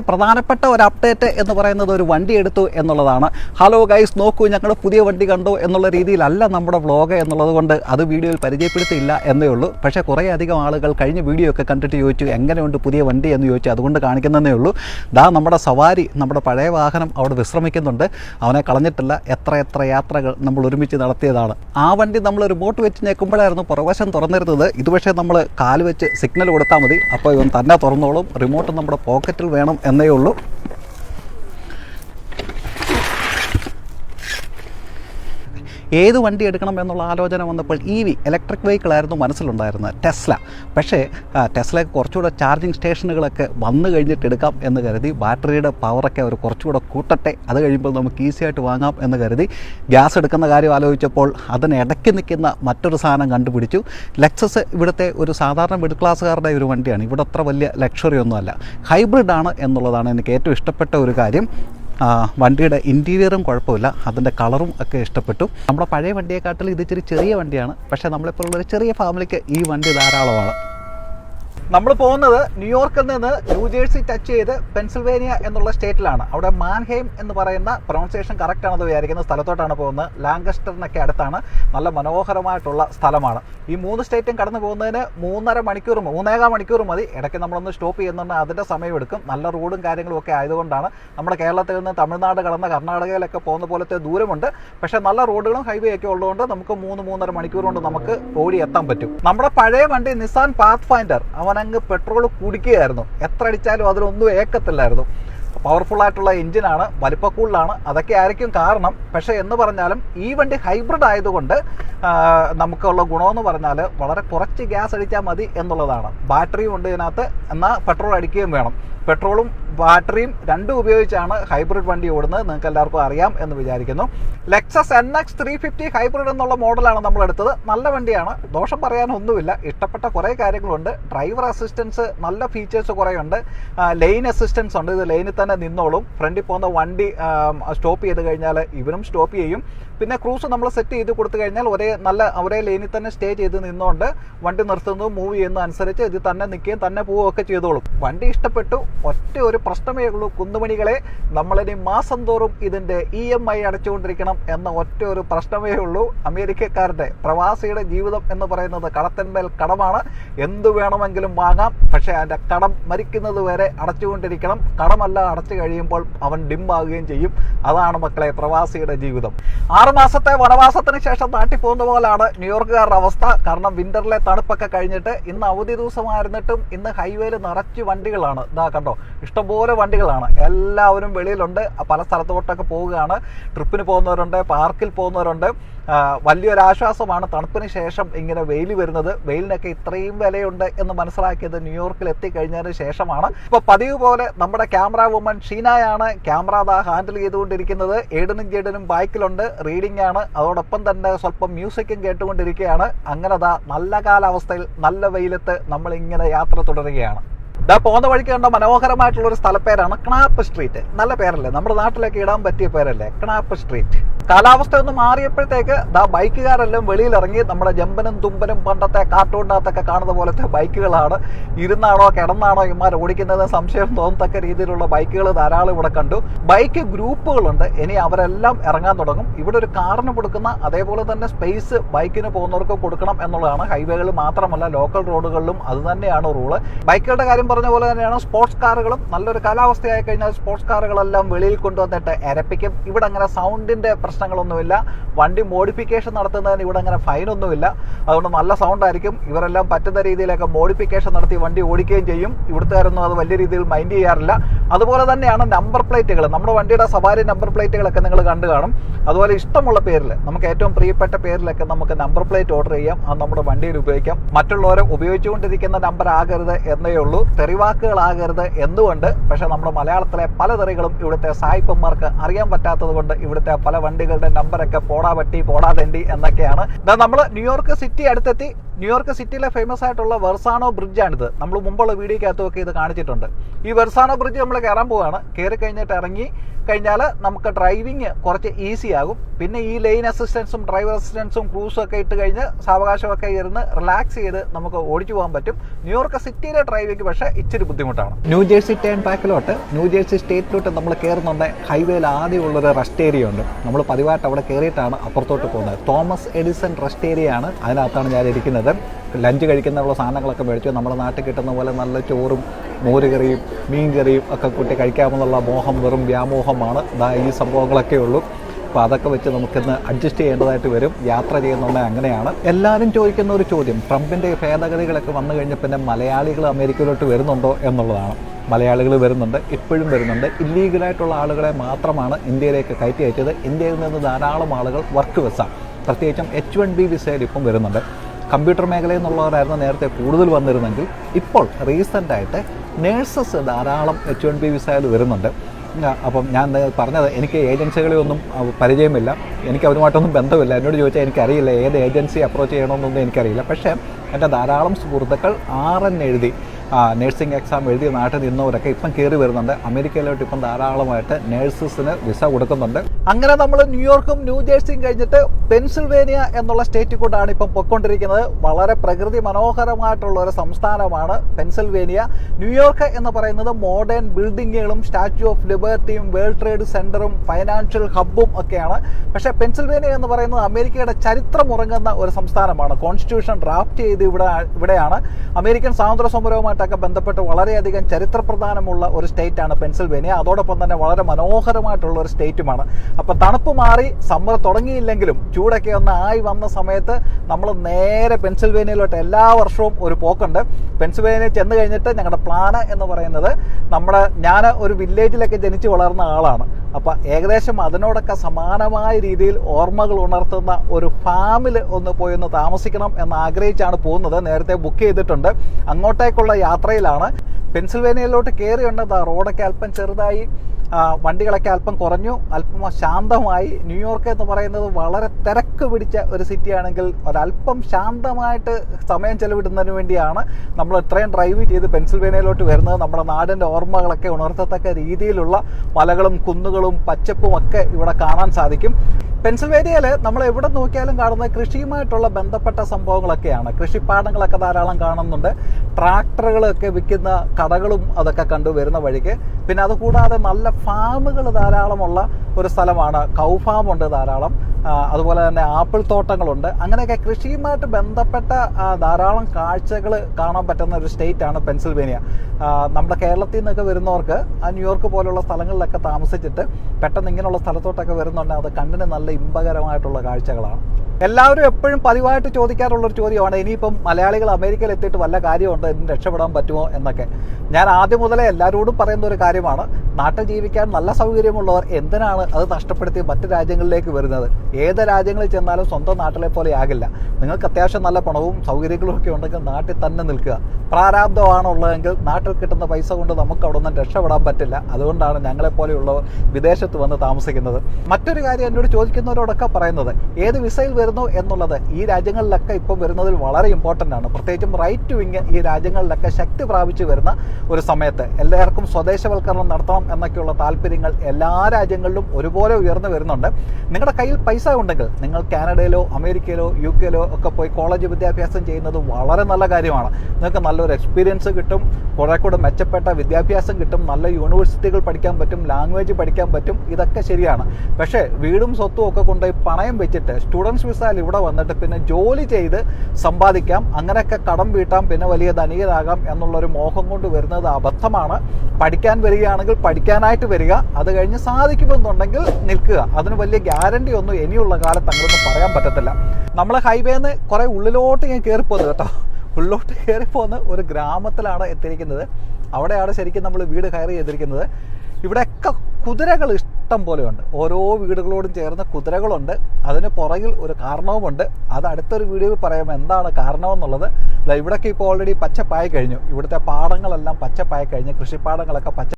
പ്രധാനപ്പെട്ട ഒരു അപ്ഡേറ്റ് എന്ന് പറയുന്നത് ഒരു വണ്ടി എടുത്തു എന്നുള്ളതാണ്. ഹലോ ഗൈസ് നോക്കൂ ഞങ്ങൾ പുതിയ വണ്ടി കണ്ടു എന്നുള്ള രീതിയിലല്ല നമ്മുടെ വ്ളോഗ് എന്നുള്ളത് കൊണ്ട് അത് വീഡിയോയിൽ പരിചയപ്പെടുത്തിയില്ല എന്നേ ഉള്ളൂ. പക്ഷേ കുറേ അധികം ആളുകൾ കഴിഞ്ഞ വീഡിയോ ഒക്കെ കണ്ടിട്ട് ചോദിച്ചു എങ്ങനെയുണ്ട് പുതിയ വണ്ടി? എന്ന് ചോദിച്ചു. അതുകൊണ്ട് കാണിക്കുന്നതേ ഉള്ളൂ. ദാ നമ്മുടെ സവാരി നമ്മുടെ പഴയ വാഹനം അവിടെ വിശ്രമിക്കുന്നുണ്ട്. അവനെ കളഞ്ഞിട്ടില്ല. എത്ര എത്ര യാത്രകൾ നമ്മൾ ഒരുമിച്ച് നടത്തിയതാണ്. ആ വണ്ടി നമ്മൾ ഒരു ബോട്ട് വെച്ച് ഞെക്കുമ്പോഴായിരുന്നു പുറവശം തുറന്നിരുന്നത്. ഇത് പക്ഷേ നമ്മൾ കാൽ വെച്ച് സിഗ്നൽ കൊടുത്താൽ മതി. അപ്പോൾ ഇവൻ തന്നെ തുറന്നോളും. റിമോട്ട് നമ്മുടെ പോക്കറ്റിൽ വേണം എന്നേ ഉള്ളൂ. ഏത് വണ്ടി എടുക്കണം എന്നുള്ള ആലോചന വന്നപ്പോൾ ഇ വി ഇലക്ട്രിക് വെഹിക്കിളായിരുന്നു മനസ്സിലുണ്ടായിരുന്നത് ടെസ്ല പക്ഷേ ടെസ്ലയ്ക്ക് കുറച്ചുകൂടെ ചാർജിങ് സ്റ്റേഷനുകളൊക്കെ വന്നു കഴിഞ്ഞിട്ട് എടുക്കാം എന്ന് കരുതി ബാറ്ററിയുടെ പവറൊക്കെ അവർ കുറച്ചുകൂടെ കൂട്ടട്ടെ അത് കഴിയുമ്പോൾ നമുക്ക് ഈസിയായിട്ട് വാങ്ങാം എന്ന് കരുതി ഗ്യാസ് എടുക്കുന്ന കാര്യം ആലോചിച്ചപ്പോൾ അതിന് ഇടയ്ക്ക് നിൽക്കുന്ന മറ്റൊരു സാധനം കണ്ടുപിടിച്ചു. ലെക്സസ് ഇവിടുത്തെ ഒരു സാധാരണ മിഡിൽ ക്ലാസ്സുകാരുടെ ഒരു വണ്ടിയാണ്. ഇവിടെ അത്ര വലിയ ലക്ഷറി ഒന്നുമല്ല. ഹൈബ്രിഡ് ആണ് എന്നുള്ളതാണ് എനിക്ക് ഏറ്റവും ഇഷ്ടപ്പെട്ട ഒരു കാര്യം. വണ്ടിയുടെ ഇന്റീരിയറും കുഴപ്പമില്ല. അതിന്റെ കളറും ഒക്കെ ഇഷ്ടപ്പെട്ടു. നമ്മുടെ പഴയ വണ്ടിയെക്കാട്ടിൽ ഇത് ഇച്ചിരി ചെറിയ വണ്ടിയാണ്. പക്ഷേ നമ്മളിപ്പോൾ ഒരു ചെറിയ ഫാമിലിക്ക് ഈ വണ്ടി ധാരാളമാണ്. നമ്മൾ പോകുന്നത് ന്യൂയോർക്കിൽ നിന്ന് ന്യൂജേഴ്സി ടച്ച് ചെയ്ത് പെൻസിൽവേനിയ എന്നുള്ള സ്റ്റേറ്റിലാണ്. അവിടെ മാൻഹേം എന്ന് പറയുന്ന പ്രൊണൗൺസിയേഷൻ കറക്റ്റ് ആണെന്ന് വിചാരിക്കുന്ന സ്ഥലത്തോട്ടാണ് പോകുന്നത്. ലാങ്കസ്റ്ററിനൊക്കെ അടുത്താണ്. നല്ല മനോഹരമായിട്ടുള്ള സ്ഥലമാണ്. ഈ മൂന്ന് സ്റ്റേറ്റും കടന്നു പോകുന്നതിന് മൂന്നര മണിക്കൂർ മൂന്നേകാൽ മണിക്കൂർ മതി. ഇടയ്ക്ക് നമ്മളൊന്ന് സ്റ്റോപ്പ് ചെയ്യുന്നുണ്ട്. അതിന്റെ സമയമെടുക്കും നല്ല റോഡും കാര്യങ്ങളും ഒക്കെ ആയതുകൊണ്ടാണ് നമ്മുടെ കേരളത്തിൽ നിന്ന് തമിഴ്നാട് കടന്ന് കർണാടകയിലൊക്കെ പോകുന്ന പോലത്തെ ദൂരമുണ്ട്. പക്ഷേ നല്ല റോഡുകളും ഹൈവേ ഒക്കെ ഉള്ളതുകൊണ്ട് നമുക്ക് മൂന്ന് മൂന്നര മണിക്കൂർ കൊണ്ട് നമുക്ക് ഓടി എത്താൻ പറ്റും. നമ്മുടെ പഴയ വണ്ടി നിസാൻ പാത്ത് ഫൈൻഡർ അവനങ്ങ് പെട്രോൾ കുടിക്കുകയായിരുന്നു. എത്ര അടിച്ചാലും അതിലൊന്നും ഏക്കത്തില്ലായിരുന്നു. പവർഫുൾ ആയിട്ടുള്ള എഞ്ചിനാണ് വലിപ്പക്കൂടുതലാണ് അതൊക്കെ ആയിരിക്കും കാരണം പക്ഷേ എന്ന് പറഞ്ഞാലും ഈ വണ്ടി ഹൈബ്രിഡ് ആയതുകൊണ്ട് നമുക്കുള്ള ഗുണമെന്ന് പറഞ്ഞാൽ വളരെ കുറച്ച് ഗ്യാസ് അടിച്ചാൽ മതി എന്നുള്ളതാണ്. ബാറ്ററിയും ഉണ്ട് ഇതിനകത്ത് എന്നാൽ പെട്രോൾ അടിക്കുകയും വേണം. പെട്രോളും ബാറ്ററിയും രണ്ടും ഉപയോഗിച്ചാണ് ഹൈബ്രിഡ് വണ്ടി ഓടുന്നത്. നിങ്ങൾക്ക് എല്ലാവർക്കും അറിയാം എന്ന് വിചാരിക്കുന്നു. Lexus N X three fifty hybrid എന്നുള്ള മോഡലാണ് നമ്മൾ എടുത്തത്. നല്ല വണ്ടിയാണ്. ദോഷം പറയാനൊന്നുമില്ല. ഇഷ്ടപ്പെട്ട കുറേ കാര്യങ്ങളുണ്ട്. ഡ്രൈവർ അസിസ്റ്റൻസ് നല്ല ഫീച്ചേഴ്സ് കുറേ ഉണ്ട് ലൈൻ അസിസ്റ്റൻസ് ഉണ്ട്. ഇത് ലൈനിൽ തന്നെ നിന്നോളും. ഫ്രണ്ടിൽ പോകുന്ന വണ്ടി സ്റ്റോപ്പ് ചെയ്ത് കഴിഞ്ഞാൽ ഇവനും സ്റ്റോപ്പ് ചെയ്യും. പിന്നെ ക്രൂസ് നമ്മൾ സെറ്റ് ചെയ്ത് കൊടുത്തു കഴിഞ്ഞാൽ ഒരേ നല്ല ഒരേ ലൈനിൽ തന്നെ സ്റ്റേ ചെയ്ത് നിന്നുകൊണ്ട് വണ്ടി നിർത്തുന്നു മൂവ് ചെയ്യുന്നതും അനുസരിച്ച് ഇത് തന്നെ നിൽക്കുകയും തന്നെ പോവുകയൊക്കെ ചെയ്തോളും. വണ്ടി ഇഷ്ടപ്പെട്ടു ഒറ്റ ഒരു പ്രശ്നമേ ഉള്ളൂ. കുന്നുമണികളെ നമ്മളിനി മാസം തോറും ഇതിന്റെ ഇ എം ഐ അടച്ചുകൊണ്ടിരിക്കണം എന്ന ഒറ്റ ഒരു പ്രശ്നമേ ഉള്ളൂ. അമേരിക്കക്കാരുടെ പ്രവാസിയുടെ ജീവിതം എന്ന് പറയുന്നത് കടത്തിന്മേൽ കടമാണ്. എന്തു വേണമെങ്കിലും വാങ്ങാം. പക്ഷേ അതിന്റെ കടം മരിക്കുന്നത് വരെ അടച്ചുകൊണ്ടിരിക്കണം. കടമല്ല അടച്ചു കഴിയുമ്പോൾ അവൻ ഡിം ആകുകയും ചെയ്യും. അതാണ് മക്കളെ പ്രവാസിയുടെ ജീവിതം. ആറ് മാസത്തെ വനവാസത്തിന് ശേഷം നാട്ടിൽ പോകുന്ന പോലാണ് ന്യൂയോർക്കുകാരുടെ അവസ്ഥ. കാരണം വിന്ററിലെ തണുപ്പൊക്കെ കഴിഞ്ഞിട്ട് ഇന്ന് അവധി ദിവസമായിരുന്നിട്ടും ഇന്ന് ഹൈവേയിൽ നിറച്ച് വണ്ടികളാണ്. ഇതാ കണ്ടോ ഇഷ്ടംപോലെ വണ്ടികളാണ്. എല്ലാവരും വെളിയിലുണ്ട്. പല സ്ഥലത്തോട്ടൊക്കെ പോവുകയാണ്. ട്രിപ്പിന് പോകുന്നവരുണ്ട് പാർക്കിൽ പോകുന്നവരുണ്ട്. വലിയൊരു ആശ്വാസമാണ് തണുപ്പിന് ശേഷം ഇങ്ങനെ വെയിൽ വരുന്നത്. വെയിലിനൊക്കെ ഇത്രയും വിലയുണ്ട് എന്ന് മനസ്സിലാക്കിയത് ന്യൂയോർക്കിൽ എത്തിക്കഴിഞ്ഞതിന് ശേഷമാണ്. ഇപ്പോൾ പതിവ് പോലെ നമ്മുടെ ക്യാമറ വുമൺ ഷീനയാണ് ക്യാമറ ദാ ഹാൻഡിൽ ചെയ്തുകൊണ്ടിരിക്കുന്നത്. ഏടനും ജേടനും ബൈക്കിലുണ്ട് റീഡിംഗ് ആണ്. അതോടൊപ്പം തന്നെ സ്വല്പം മ്യൂസിക്കും കേട്ടുകൊണ്ടിരിക്കുകയാണ്. അങ്ങനെ ദാ നല്ല കാലാവസ്ഥയിൽ നല്ല വെയിലത്ത് നമ്മൾ ഇങ്ങനെ യാത്ര തുടരുകയാണ്. ഇതാ പോകുന്ന വഴിക്ക് കണ്ട മനോഹരമായിട്ടുള്ള ഒരു സ്ഥലപ്പേരാണ്. ക്ണാപ്പ് സ്ട്രീറ്റ്. നല്ല പേരല്ലേ? നമ്മുടെ നാട്ടിലേക്ക് ഇടാൻ പറ്റിയ പേരല്ലേ? Knapp street. കാലാവസ്ഥ ഒന്ന് മാറിയപ്പോഴത്തേക്ക് ദാ ബൈക്കുകാരെല്ലാം വെളിയിലിറങ്ങി നമ്മുടെ ജമ്പനും തുമ്പനും പണ്ടത്തെ കാർട്ടൂണിനകത്തൊക്കെ കാണുന്ന പോലത്തെ ബൈക്കുകളാണ്. ഇരുന്നാണോ കിടന്നാണോ ഇമാർ ഓടിക്കുന്നത് സംശയം തോന്നത്തക്ക രീതിയിലുള്ള ബൈക്കുകൾ ധാരാളം ഇവിടെ കണ്ടു. ബൈക്ക് ഗ്രൂപ്പുകളുണ്ട്. ഇനി അവരെല്ലാം ഇറങ്ങാൻ തുടങ്ങും. ഇവിടെ ഒരു കാറിന് കൊടുക്കുന്ന അതേപോലെ തന്നെ സ്പേസ് ബൈക്കിന് പോകുന്നവർക്ക് കൊടുക്കണം എന്നുള്ളതാണ്. ഹൈവേകളിൽ മാത്രമല്ല ലോക്കൽ റോഡുകളിലും അത് തന്നെയാണ് റൂൾ. ബൈക്കുകളുടെ കാര്യം പറഞ്ഞ പോലെ തന്നെയാണ് സ്പോർട്സ് കാറുകളും. നല്ലൊരു കാലാവസ്ഥയായി കഴിഞ്ഞാൽ സ്പോർട്സ് കാറുകളെല്ലാം വെളിയിൽ കൊണ്ടുവന്നിട്ട് എരപ്പിക്കും. ഇവിടെ അങ്ങനെ സൗണ്ടിന്റെ പ്രശ്നങ്ങളൊന്നുമില്ല. വണ്ടി മോഡിഫിക്കേഷൻ നടത്തുന്നതിന് ഇവിടെ അങ്ങനെ ഫൈനൊന്നുമില്ല അതുകൊണ്ട് നല്ല സൗണ്ട് ആയിരിക്കും. ഇവരെല്ലാം പറ്റുന്ന രീതിയിലൊക്കെ മോഡിഫിക്കേഷൻ നടത്തി വണ്ടി ഓടിക്കുകയും ചെയ്യും. ഇവിടുത്തുകാരൊന്നും അത് വലിയ രീതിയിൽ മൈൻഡ് ചെയ്യാറില്ല. അതുപോലെ തന്നെയാണ് നമ്പർ പ്ലേറ്റുകൾ നമ്മുടെ വണ്ടിയുടെ സവാരി നമ്പർ പ്ലേറ്റുകളൊക്കെ നിങ്ങൾ കണ്ടു കാണും. അതുപോലെ ഇഷ്ടമുള്ള പേരിൽ നമുക്ക് ഏറ്റവും പ്രിയപ്പെട്ട പേരിലൊക്കെ നമുക്ക് നമ്പർ പ്ലേറ്റ് ഓർഡർ ചെയ്യാം. അത് നമ്മുടെ വണ്ടിയിൽ ഉപയോഗിക്കാം. മറ്റുള്ളവരെ ഉപയോഗിച്ചുകൊണ്ടിരിക്കുന്ന നമ്പർ ആകരുത് എന്നേ ഉള്ളൂ. തെറിവാക്കുകളാകരുത് എന്തുകൊണ്ട്? പക്ഷേ നമ്മുടെ മലയാളത്തിലെ പല തെറികളും ഇവിടുത്തെ സായിപ്പന്മാർക്ക് അറിയാൻ പറ്റാത്തത് കൊണ്ട് ഇവിടുത്തെ പല വണ്ടികളുടെ നമ്പറൊക്കെ പോടാ വട്ടി പോടാ തെണ്ടി എന്നൊക്കെയാണ്. നമ്മൾ ന്യൂയോർക്ക് സിറ്റി അടുത്തെത്തി. ന്യൂയോർക്ക് സിറ്റിയിലെ ഫേമസ് ആയിട്ടുള്ള വെർസാനോ ബ്രിഡ്ജാണിത് നമ്മൾ മുമ്പുള്ള വീഡിയോക്കകത്തൊക്കെ ഇത് കാണിച്ചിട്ടുണ്ട്. ഈ വെർസാനോ ബ്രിഡ്ജ് നമ്മൾ കയറാൻ പോവുകയാണ്. കയറി കഴിഞ്ഞിട്ട് ഇറങ്ങി കഴിഞ്ഞാൽ നമുക്ക് ഡ്രൈവിങ് കുറച്ച് ഈസി ആകും. പിന്നെ ഈ ലൈൻ അസിസ്റ്റൻസും ഡ്രൈവർ അസിസ്റ്റൻസും ക്രൂസും ഒക്കെ ഇട്ട് കഴിഞ്ഞ് സാവകാശമൊക്കെ ഇരുന്ന് റിലാക്സ് ചെയ്ത് നമുക്ക് ഓടിച്ചു പോകാൻ പറ്റും. ന്യൂയോർക്ക് സിറ്റിയിലെ ഡ്രൈവിംഗ് പക്ഷേ ഇച്ചിരി ബുദ്ധിമുട്ടാണ്. ന്യൂ ജേഴ്സി ടേൺ പാക്കിലോട്ട് ന്യൂ ജേഴ്സി സ്റ്റേറ്റിലോട്ട് നമ്മൾ കയറുന്നുണ്ട്. ഹൈവേയിൽ ആദ്യമുള്ളൊരു റെസ്റ്റ് ഏരിയ ഉണ്ട്. നമ്മൾ പതിവായിട്ട് അവിടെ കയറിയിട്ടാണ് അപ്പുറത്തോട്ട് പോകുന്നത്. തോമസ് എഡിസൺ റെസ്റ്റ് ഏരിയ ആണ്. അതിനകത്താണ് ഞാൻ ഇരിക്കുന്നത് ലഞ്ച് കഴിക്കുന്നതിനുള്ള സാധനങ്ങളൊക്കെ മേടിച്ചു നമ്മുടെ നാട്ടിൽ കിട്ടുന്ന പോലെ നല്ല ചോറും മോരുകറിയും മീൻ കറിയും ഒക്കെ കൂട്ടി കഴിക്കാമെന്നുള്ള മോഹം വെറും വ്യാമോഹമാണ്. ഈ സംഭവങ്ങളൊക്കെ ഉള്ളൂ. അപ്പോൾ അതൊക്കെ വെച്ച് നമുക്കിന്ന് അഡ്ജസ്റ്റ് ചെയ്യേണ്ടതായിട്ട് വരും. യാത്ര ചെയ്യുന്നുണ്ടെങ്കിൽ അങ്ങനെയാണ്. എല്ലാവരും ചോദിക്കുന്ന ഒരു ചോദ്യം ട്രംപിന്റെ ഭേദഗതികളൊക്കെ വന്നു കഴിഞ്ഞ പിന്നെ മലയാളികൾ അമേരിക്കയിലോട്ട് വരുന്നുണ്ടോ എന്നുള്ളതാണ്. മലയാളികൾ വരുന്നുണ്ട് ഇപ്പോഴും വരുന്നുണ്ട്. ഇല്ലീഗലായിട്ടുള്ള ആളുകളെ മാത്രമാണ് ഇന്ത്യയിലേക്ക് കയറ്റി അയച്ചത് ഇന്ത്യയിൽ നിന്ന് ധാരാളം ആളുകൾ വർക്ക് വിസ പ്രത്യേകിച്ചും എച്ച് വൺ ബി വിസയിൽ ഇപ്പം വരുന്നുണ്ട്. കമ്പ്യൂട്ടർ മേഖലയിൽ നിന്നുള്ളവരായിരുന്നു നേരത്തെ കൂടുതൽ വന്നിരുന്നെങ്കിൽ ഇപ്പോൾ റീസെന്റായിട്ട് നേഴ്സസ് ധാരാളം എച്ച് വൺ ബി വിസയിൽ വരുന്നുണ്ട്. അപ്പം ഞാൻ പറഞ്ഞത് എനിക്ക് ഏജൻസികളെ ഒന്നും ആ, പരിചയമില്ല. എനിക്ക് അവരുമായിട്ടൊന്നും ബന്ധമില്ല. എന്നോട് ചോദിച്ചാൽ എനിക്കറിയില്ല ഏത് ഏജൻസി അപ്രോച്ച് ചെയ്യണമെന്നൊന്നും എനിക്കറിയില്ല. പക്ഷേ എന്റെ ധാരാളം സുഹൃത്തുക്കൾ ആർ എൻ എഴുതി നഴ്സിംഗ് എക്സാം എഴുതി നാട്ടിൽ നിന്നവരൊക്കെ ഇപ്പം കയറി വരുന്നുണ്ട്. അമേരിക്കയിലോട്ട് ഇപ്പം ധാരാളമായിട്ട് നേഴ്സസിന് വിസ കൊടുക്കുന്നുണ്ട്. അങ്ങനെ നമ്മൾ ന്യൂയോർക്കും ന്യൂ ജേഴ്സിയും കഴിഞ്ഞിട്ട് പെൻസിൽവേനിയ എന്നുള്ള സ്റ്റേറ്റ് കൂടാണ് ഇപ്പം പൊയ്ക്കൊണ്ടിരിക്കുന്നത്. വളരെ പ്രകൃതി മനോഹരമായിട്ടുള്ള ഒരു സംസ്ഥാനമാണ് പെൻസിൽവേനിയ. ന്യൂയോർക്ക് എന്ന് പറയുന്നത് മോഡേൺ ബിൽഡിങ്ങുകളും സ്റ്റാച്യു ഓഫ് ലിബർട്ടിയും വേൾഡ് ട്രേഡ് സെന്ററും ഫൈനാൻഷ്യൽ ഹബ്ബും ഒക്കെയാണ്. പക്ഷേ പെൻസിൽവേനിയ എന്ന് പറയുന്നത് അമേരിക്കയുടെ ചരിത്രം ഉറങ്ങുന്ന ഒരു സംസ്ഥാനമാണ്. കോൺസ്റ്റിറ്റ്യൂഷൻ ഡ്രാഫ്റ്റ് ചെയ്ത് ഇവിടെ ഇവിടെയാണ്. അമേരിക്കൻ സ്വാതന്ത്ര്യ സമരവുമായിട്ടൊക്കെ ബന്ധപ്പെട്ട് വളരെയധികം ചരിത്രപ്രധാനമുള്ള ഒരു സ്റ്റേറ്റാണ് പെൻസിൽവേനിയ. അതോടൊപ്പം തന്നെ വളരെ മനോഹരമായിട്ടുള്ള ഒരു സ്റ്റേറ്റുമാണ്. അപ്പോൾ തണുപ്പ് മാറി സമ്മർ തുടങ്ങിയില്ലെങ്കിലും ചൂടൊക്കെ ഒന്ന് ആയി വന്ന സമയത്ത് നമ്മൾ നേരെ പെൻസിൽവേനിയയിലോട്ട് എല്ലാ വർഷവും ഒരു പോക്കുണ്ട്. പെൻസിൽവേനിയ ചെന്ന് കഴിഞ്ഞിട്ട് ഞങ്ങളുടെ പ്ലാന് എന്ന് പറയുന്നത് നമ്മുടെ ഞാൻ ഒരു വില്ലേജിലൊക്കെ ജനിച്ച് വളർന്ന ആളാണ്. അപ്പോൾ ഏകദേശം അതിനോടൊക്കെ സമാനമായ രീതിയിൽ ഓർമ്മകൾ ഉണർത്തുന്ന ഒരു ഫാമിൽ ഒന്ന് പോയി ഒന്ന് താമസിക്കണം എന്ന് ആഗ്രഹിച്ചാണ് പോകുന്നത്. നേരത്തെ ബുക്ക് ചെയ്തിട്ടുണ്ട്. അങ്ങോട്ടേക്കുള്ള യാത്രയിലാണ്. പെൻസിൽവേനിയയിലോട്ട് കയറിയുണ്ട് റോഡൊക്കെ അല്പം ചെറുതായി. വണ്ടികളൊക്കെ അല്പം കുറഞ്ഞു അല്പം ശാന്തമായി. ന്യൂയോർക്ക് എന്ന് പറയുന്നത് വളരെ തിരക്ക് പിടിച്ച ഒരു സിറ്റിയാണെങ്കിൽ ഒരല്പം ശാന്തമായിട്ട് സമയം ചെലവിടുന്നതിന് വേണ്ടിയാണ് നമ്മൾ ഇത്രയും ഡ്രൈവ് ചെയ്ത് പെൻസിൽവേനിയയിലോട്ട് വരുന്നത്. നമ്മുടെ നാടിന്റെ ഓർമ്മകളൊക്കെ ഉണർത്തത്തക്ക രീതിയിലുള്ള മലകളും കുന്നുകളും പച്ചപ്പും ഒക്കെ ഇവിടെ കാണാൻ സാധിക്കും. പെൻസിൽവേനിയയിൽ നമ്മൾ എവിടെ നോക്കിയാലും കാണുന്നത് കൃഷിയുമായിട്ടുള്ള ബന്ധപ്പെട്ട സംഭവങ്ങളൊക്കെയാണ്. കൃഷിപ്പാടങ്ങളൊക്കെ ധാരാളം കാണുന്നുണ്ട്. ട്രാക്ടറുകളൊക്കെ വിൽക്കുന്ന കടകളും അതൊക്കെ കണ്ടു വരുന്ന വഴിക്ക്. പിന്നെ അതുകൂടാതെ നല്ല ഫാമുകൾ ധാരാളമുള്ള ഒരു സ്ഥലമാണ്. കൗ ഉണ്ട് ധാരാളം. അതുപോലെ തന്നെ ആപ്പിൾ തോട്ടങ്ങളുണ്ട്. അങ്ങനെയൊക്കെ കൃഷിയുമായിട്ട് ബന്ധപ്പെട്ട ധാരാളം കാഴ്ചകൾ കാണാൻ പറ്റുന്ന ഒരു സ്റ്റേറ്റ് ആണ് പെൻസിൽവേനിയ നമ്മുടെ കേരളത്തിൽ നിന്നൊക്കെ വരുന്നവർക്ക് ന്യൂയോർക്ക് പോലുള്ള സ്ഥലങ്ങളിലൊക്കെ താമസിച്ചിട്ട് പെട്ടെന്ന് ഇങ്ങനെയുള്ള സ്ഥലത്തോട്ടൊക്കെ വരുന്നുണ്ടെങ്കിൽ അത് കണ്ണിന് നല്ല ഇമ്പകരമായിട്ടുള്ള കാഴ്ചകളാണ്. എല്ലാവരും എപ്പോഴും പതിവായിട്ട് ചോദിക്കാറുള്ള ഒരു ചോദ്യമാണ് ഇനിയിപ്പം മലയാളികൾ അമേരിക്കയിൽ എത്തിയിട്ട് വല്ല കാര്യമുണ്ടോ? ഇതിന് രക്ഷപ്പെടാൻ പറ്റുമോ എന്നൊക്കെ. ഞാൻ ആദ്യം മുതലേ എല്ലാവരോടും പറയുന്ന ഒരു കാര്യമാണ് നാട്ടിൽ ജീവിക്കാൻ നല്ല സൗകര്യമുള്ളവർ എന്തിനാണ് അത് നഷ്ടപ്പെടുത്തി മറ്റ് രാജ്യങ്ങളിലേക്ക് വരുന്നത്? ഏത് രാജ്യങ്ങളിൽ ചെന്നാലും സ്വന്തം നാട്ടിലെ പോലെ ആകില്ല. നിങ്ങൾക്ക് അത്യാവശ്യം നല്ല പണവും സൗകര്യങ്ങളും ഒക്കെ ഉണ്ടെങ്കിൽ നാട്ടിൽ തന്നെ നിൽക്കുക. പ്രാരാബ്ധമാണുള്ളതെങ്കിൽ നാട്ടിൽ കിട്ടുന്ന പൈസ കൊണ്ട് നമുക്ക് അവിടെ നിന്ന് രക്ഷപ്പെടാൻ പറ്റില്ല. അതുകൊണ്ടാണ് ഞങ്ങളെപ്പോലെയുള്ളവർ വിദേശത്ത് വന്ന് താമസിക്കുന്നത്. മറ്റൊരു കാര്യം എന്നോട് ചോദിക്കുന്നവരോടൊക്കെ പറയുന്നത് ഏത് വിസയിൽ വരുന്നു എന്നുള്ളത് ഈ രാജ്യങ്ങളിലൊക്കെ ഇപ്പോൾ വരുന്നതിൽ വളരെ ഇമ്പോർട്ടന്റ് ആണ്. പ്രത്യേകിച്ചും റൈറ്റ് വിങ് ഈ രാജ്യങ്ങളിലൊക്കെ ശക്തി പ്രാപിച്ചു വരുന്ന ഒരു സമയത്ത് എല്ലാവർക്കും സ്വദേശവൽക്കരണം നടത്തണം എന്നൊക്കെയുള്ള താല്പര്യങ്ങൾ എല്ലാ രാജ്യങ്ങളിലും ഒരുപോലെ ഉയർന്നു വരുന്നുണ്ട്. നിങ്ങളുടെ കയ്യിൽ പൈസ ഉണ്ടെങ്കിൽ നിങ്ങൾ കാനഡയിലോ അമേരിക്കയിലോ യു കെയിലോ ഒക്കെ പോയി കോളേജ് വിദ്യാഭ്യാസം ചെയ്യുന്നത് വളരെ നല്ല കാര്യമാണ്. നിങ്ങൾക്ക് നല്ലൊരു എക്സ്പീരിയൻസ് കിട്ടും. കുറേ കൂടെ മെച്ചപ്പെട്ട വിദ്യാഭ്യാസം കിട്ടും. നല്ല യൂണിവേഴ്സിറ്റികൾ പഠിക്കാൻ പറ്റും. ലാംഗ്വേജ് പഠിക്കാൻ പറ്റും. ഇതൊക്കെ ശരിയാണ്. പക്ഷേ വീടും സ്വത്തും ഒക്കെ കൊണ്ടുപോയി പണയം വെച്ചിട്ട് സ്റ്റുഡൻസ് വിസയിൽ ഇവിടെ വന്നിട്ട് പിന്നെ ജോലി ചെയ്ത് സമ്പാദിക്കാം. അങ്ങനെയൊക്കെ കടം വീട്ടാം പിന്നെ വലിയ ധനികരാകാം എന്നുള്ളൊരു മോഹം കൊണ്ട് വരുന്നത് അബദ്ധമാണ്. പഠിക്കാൻ വരികയാണെങ്കിൽ പഠിക്കാനായിട്ട് വരിക. അത് കഴിഞ്ഞ് സാധിക്കുമെന്നുണ്ടെങ്കിൽ നിൽക്കുക. അതിന് വലിയ ഗ്യാരണ്ടി ഒന്നും ഇനിയുള്ള കാലത്ത് അങ്ങനെയൊന്നും പറയാൻ പറ്റത്തില്ല. നമ്മൾ ഹൈവേന്ന് കുറേ ഉള്ളിലോട്ട് ഞാൻ കയറിപ്പോകുന്നത് കേട്ടോ. ഉള്ളിലോട്ട് കയറിപ്പോകുന്ന ഒരു ഗ്രാമത്തിലാണ് എത്തിയിരിക്കുന്നത്. അവിടെയാണ് ശരിക്കും നമ്മൾ വീട് കയറി ചെയ്തിരിക്കുന്നത്. ഇവിടെയൊക്കെ കുതിരകൾ ഇഷ്ടം പോലെയുണ്ട്. ഓരോ വീടുകളോടും ചേർന്ന കുതിരകളുണ്ട്. അതിന് പുറകിൽ ഒരു കാരണവുമുണ്ട് അത് അടുത്തൊരു വീഡിയോയിൽ പറയാം എന്താണ് കാരണമെന്നുള്ളത് എന്നുള്ളത്. ഇവിടെയൊക്കെ ഇപ്പോൾ ഓൾറെഡി പച്ചപ്പായി കഴിഞ്ഞു. ഇവിടുത്തെ പാടങ്ങളെല്ലാം പച്ചപ്പായി കഴിഞ്ഞ്. കൃഷിപ്പാടങ്ങളൊക്കെ പച്ച